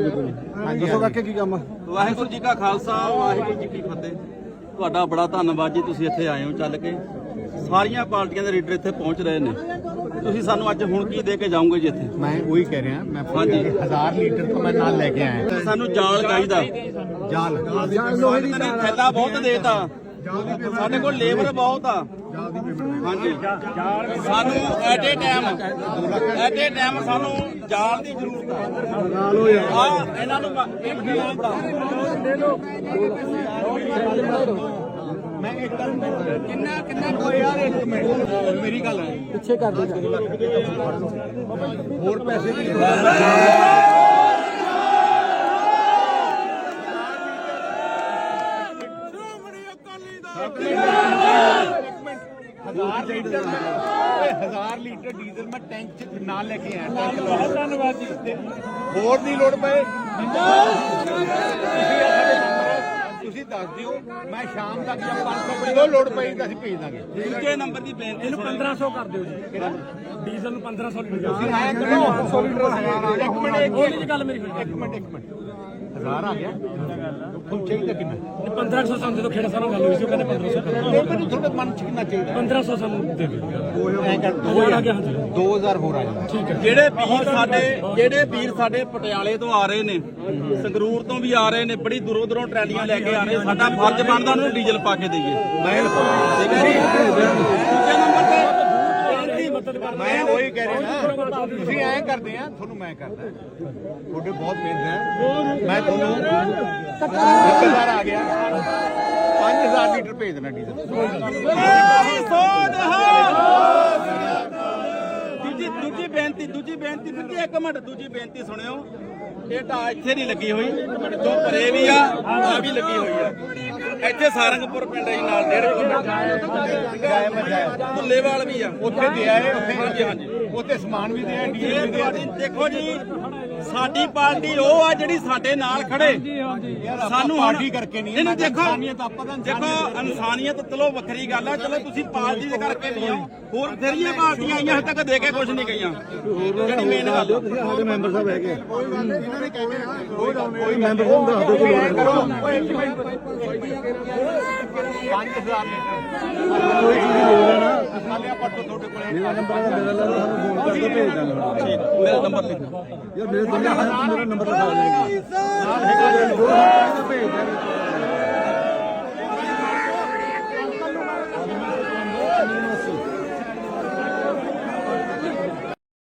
ਦੱਸੋ ਕਾਕੇ ਕੀ ਕੰਮ ਆ? ਵਾਹਿਗੁਰੂ ਜੀ ਕਾ ਖਾਲਸਾ ਵਾਹਿਗੁਰੂ ਜੀ ਕੀ ਫਤਿਹ। ਤੁਹਾਡਾ ਬੜਾ ਧੰਨਵਾਦ ਜੀ ਤੁਸੀਂ ਇੱਥੇ ਆਏ ਹੋ ਚੱਲ ਕੇ। ਸਾਰੀਆਂ ਪਾਰਟੀਆਂ ਦੇ ਲੀਡਰ ਇੱਥੇ ਪਹੁੰਚ ਰਹੇ ਨੇ। ਤੁਸੀਂ ਸਾਨੂੰ ਅੱਜ ਹੁਣ ਕੀ ਦੇ ਕੇ ਜਾਓਗੇ ਜੀ ਇੱਥੇ? ਮੈਂ ਉਹੀ ਕਹਿ ਰਿਹਾ ਮੈਂ ਹਾਂਜੀ। 1000 ਲੀਟਰ ਤੋਂ ਮੈਂ ਨਾਲ ਲੈ ਕੇ ਆਇਆ। ਸਾਨੂੰ ਜਾਲ ਚਾਹੀਦਾ। ਜਾਲ। ਲੋਹੇ ਦਾ ਥੈਲਾ ਬਹੁਤ ਦੇਤਾ। ਸਾਡੇ ਕੋਲ ਲੇਬਰ ਬਹੁਤ ਆ। ਹਾਂਜੀ। ਸਾਨੂੰ at a time at a time ਸਾਨੂੰ ਜਾਲ ਦੀ ਜ਼ਰੂਰਤ ਆ। ਆ ਇਹਨਾਂ ਨੂੰ ਇੱਕ ਜਾਲ ਬੜਾ ਮੈਂ ਇੱਕ ਕਿੰਨਾ ਕਿੰਨਾ ਕੋਈ ਯਾਰ ਇੱਕ ਮਿੰਟ? ਮੇਰੀ ਗੱਲ ਹੈ। ਪਿੱਛੇ ਕਰ ਦੇ ਹੋਰ ਪੈਸੇ ਦੀ ਹਜ਼ਾਰ ਲੀਟਰ ਓਏ ਹਜ਼ਾਰ ਲੀਟਰ ਡੀਜ਼ਲ ਮੈਂ ਟੈਂਕ ਚ ਨਾਲ ਲੈ ਕੇ ਆਇਆ। ਟੈਂਕ ਬਹੁਤ ਧੰਨਵਾਦ ਜੀ। ਹੋਰ ਦੀ ਲੋੜ ਪਏ। ਤੁਸੀਂ ਦੱਸ ਦਿਓ। ਮੈਂ ਸ਼ਾਮ ਤੱਕ ਜਾਂ 500 ਕਿਲੋ ਲੋੜ ਪਈ ਤਾਂ ਅਸੀਂ ਭੇਜ ਦਾਂਗੇ। ਦੂਜੇ ਨੰਬਰ ਦੀ ਬੇਨਤੀ ਇਹਨੂੰ 1500 ਕਰ ਦਿਓ ਜੀ। ਡੀਜ਼ਲ ਨੂੰ 1500 ਲੀਟਰ। ਤੁਸੀਂ ਆਇਆ ਕਰੋ। 100 ਲੀਟਰ ਇੱਕ ਮਿੰਟ ਇੱਕ ਗੱਲ ਮੇਰੀ ਇੱਕ ਮਿੰਟ ਇੱਕ ਮਿੰਟ। ਹਜ਼ਾਰ ਆ ਗਿਆ। ਤੁਹਾਨੂੰ ਚਾਹੀਦਾ ਕਿੰਨਾ? 1500 ਸਾਨੂੰ ਦੇ ਦਿਓ ਖੇੜਾ ਸਾਨੂੰ ਗੱਲ ਹੋਈ ਸੀ ਉਹ ਕਹਿੰਦੇ 1500 ਕਰ ਦਿਓ। ਇਹ ਮੈਨੂੰ ਤੁਹਾਡੇ ਮਨ ਚ ਕਿੰਨਾ ਚਾਹੀਦਾ? 1500 ਸਾਨੂੰ ਦੇ ਦਿਓ। ਐ ਕਰ ਹਜ਼ਾਰ ਆ ਗਿਆ ਹਾਂਜੀ। 2000 ਹੋਰ ਆ ਜਾਣਾ ਠੀਕ ਹੈ। ਜਿਹੜੇ ਵੀਰ ਸਾਡੇ ਜਿਹੜੇ ਵੀਰ ਸਾਡੇ ਪਟਿਆਲੇ ਤੋਂ ਆ ਰਹੇ ਨੇ ਸੰਗਰੂਰ ਤੋਂ ਵੀ ਆ ਰਹੇ ਨੇ ਬੜੀ ਦੂਰੋਂ ਦੂਰੋਂ ਟਰਾਲੀਆਂ ਲੈ ਕੇ ਆ ਰਹੇ ਸਾਡਾ ਫਰਜ਼ ਬਣਦਾ ਉਹਨਾਂ ਨੂੰ ਡੀਜ਼ਲ ਪਾ ਕੇ ਦਈਏ। ਮੈਂ ਠੀਕ ਹੈ ਜੀ ਦੂਜੇ ਨੰਬਰ ਤੇ ਬੇਨਤੀ ਮਤਲਬ ਕਰ ਮੈਂ ਉਹੀ ਕਹਿ ਰਿਹਾ ਨਾ, ਤੁਸੀਂ ਐਂ ਕਰਦੇ ਆ, ਤੁਹਾਨੂੰ ਮੈਂ ਕਰਦਾ। ਤੁਹਾਡੇ ਬਹੁਤ ਮਿਹਨਤ ਹੈ। ਮੈਂ ਤੁਹਾਨੂੰ 1000 ਆ ਗਿਆ 5000 ਲੀਟਰ ਭੇਜ ਦੇਣਾ ਡੀਜ਼ਲ। ਦੂਜੀ ਦੂਜੀ ਬੇਨਤੀ ਦੂਜੀ ਬੇਨਤੀ ਫਿਰ ਜੀ ਇੱਕ ਮਿੰਟ, ਦੂਜੀ ਬੇਨਤੀ ਸੁਣਿਓ। ਇਹ ਤਾਂ ਇੱਥੇ ਨਹੀਂ ਲੱਗੀ ਹੋਈ ਜੋ ਪਰੇ ਵੀ ਆ ਆ ਵੀ ਲੱਗੀ ਹੋਈ ਆ। ਇੱਥੇ ਸਾਰੰਗਪੁਰ ਪਿੰਡ ਹੈ ਜੀ ਨਾਲ ਡੇਢ ਕਿਲੋਮੀਟਰ ਭੁੱਲੇਵਾਲ ਵੀ ਆ। ਉੱਥੇ ਆਏ ਉੱਥੇ ਹਾਂਜੀ ਹਾਂਜੀ। ਉੱਥੇ ਸਮਾਨ ਵੀ ਦਿਆ ਇਹ ਵੀ ਦਿਆ। ਦੇਖੋ ਜੀ ਸਾਡੀ ਪਾਰਟੀ ਉਹ ਆ ਜਿਹੜੀ ਸਾਡੇ ਨਾਲ ਖੜੇ। ਸਾਨੂੰ ਪਾਰਟੀ ਕਰਕੇ ਨਹੀਂ, ਨਹੀਂ ਦੇਖੋ ਆਪਾਂ ਦੇਖੋ ਇਨਸਾਨੀਅਤ ਚਲੋ ਵੱਖਰੀ ਗੱਲ ਆ ਚਲੋ ਤੁਸੀਂ ਪਾਰਟੀ ਦੇ ਕਰਕੇ ਨਹੀਂ ਆਓ। ਹੋਰ ਫੇਰੀਆਂ ਪਾਰਟੀਆਂ ਆਈਆਂ ਹਜੇ ਤੱਕ ਦੇ ਕੇ ਕੁਝ ਨਹੀਂ ਗਈਆਂ। ਜਿਹੜੀ ਮੇਨ ਗੱਲ। ਸਾਡੇ ਮੈਂਬਰ ਸਾਹਿਬ ਹੈਗੇ। ਕੋਈ ਗੱਲ ਨਹੀਂ ਇਹਨਾਂ ਨੇ ਕਹਿੰਦੇ ਕੋਈ ਮੈਂਬਰ ਸਾਹਿਬ ਦੱਸ ਦਿਓ ਕੋਈ ਕਰੋ 5000 ਲੀਟਰ ਕੋਈ ਚੀਜ਼ ਦੀ ਲੋੜ ਨਾ। ਸਾਲਿਆ ਪੱਟੋ ਤੁਹਾਡੇ ਕੋਲੇ ਮੇਰਾ ਨੰਬਰ ਹੈ ਮੇਰਾ ਲਾ ਭੇਜ ਦਾਂਗੇ। ਮੇਰਾ ਨੰਬਰ ਲਿਖੋ ਯਾਰ ਮੇਰੇ ਦੋਨੇ ਮੇਰਾ ਨੰਬਰ ਲਿਖਾ ਦੇਣਗੇ